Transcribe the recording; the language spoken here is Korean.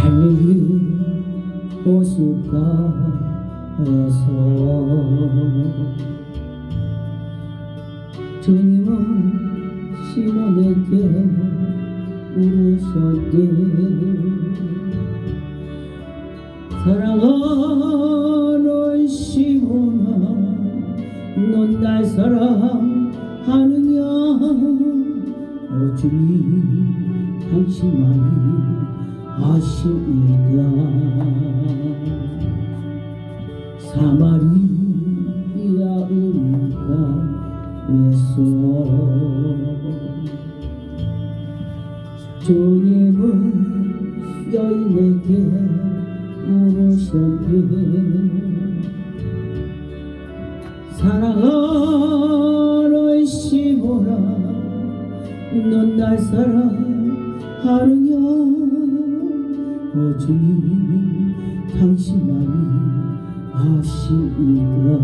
하늘이 호숫가에서 주님은 시몬에게 물으셨대. 사랑하는 시몬아 넌 날 사랑하느냐? 오 주님 당신만이 아시이다 사마리아 음가에서 주님은 여인에게 물으셨네. 사랑하는 시보라 넌날 사랑하느냐 오 주님 당신만이 아시니까